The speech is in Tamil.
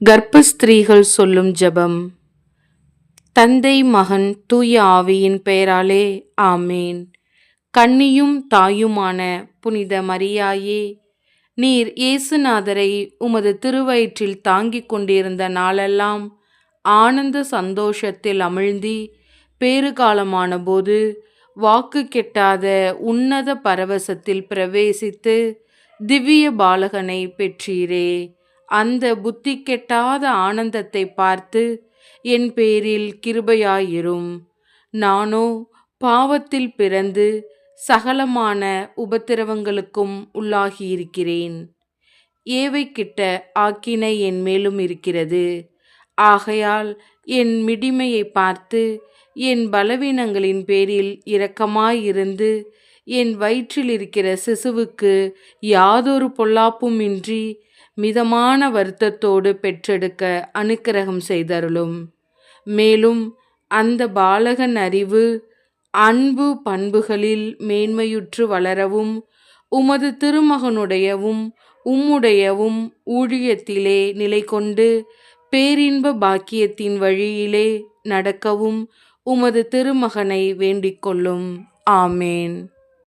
கர்ப்பஸ்திரீகள் சொல்லும் ஜெபம். தந்தை மகன் தூய ஆவியின் பெயராலே ஆமேன். கண்ணியும் தாயுமான புனித மரியாயே நீர் இயேசுநாதரை உமது திருவயிற்றில் தாங்கிக் கொண்டிருந்த நாளெல்லாம் ஆனந்த சந்தோஷத்தில் அமிழ்ந்தி பேறுகாலமான போது வாக்கு கெட்டாத உன்னத பரவசத்தில் பிரவேசித்து திவ்ய பாலகனை பெற்றீரே. அந்த புத்தி கெட்டாத ஆனந்தத்தை பார்த்து என் பேரில் கிருபையாயிரும். நானோ பாவத்தில் பிறந்து சகலமான உபத்திரவங்களுக்கும் உள்ளாகியிருக்கிறேன். ஏவை கிட்ட ஆக்கினை என் மேலும் இருக்கிறது. ஆகையால் என் மிடிமையை பார்த்து என் பலவீனங்களின் பேரில் இரக்கமாயிருந்து என் வயிற்றில் இருக்கிற சிசுவுக்கு யாதொரு பொல்லாப்பும் இன்றி மிதமான வருத்தத்தோடு பெற்றெடுக்க அனுக்கிரகம் செய்தருளும். மேலும் அந்த பாலகன் அறிவு அன்பு பண்புகளில் மேன்மையுற்று வளரவும் உமது திருமகனுடையவும் உம்முடையவும் ஊழியத்திலே நிலை கொண்டு பேரின்ப பாக்கியத்தின் வழியிலே நடக்கவும் உமது திருமகனை வேண்டிக் கொள்ளும். ஆமேன்.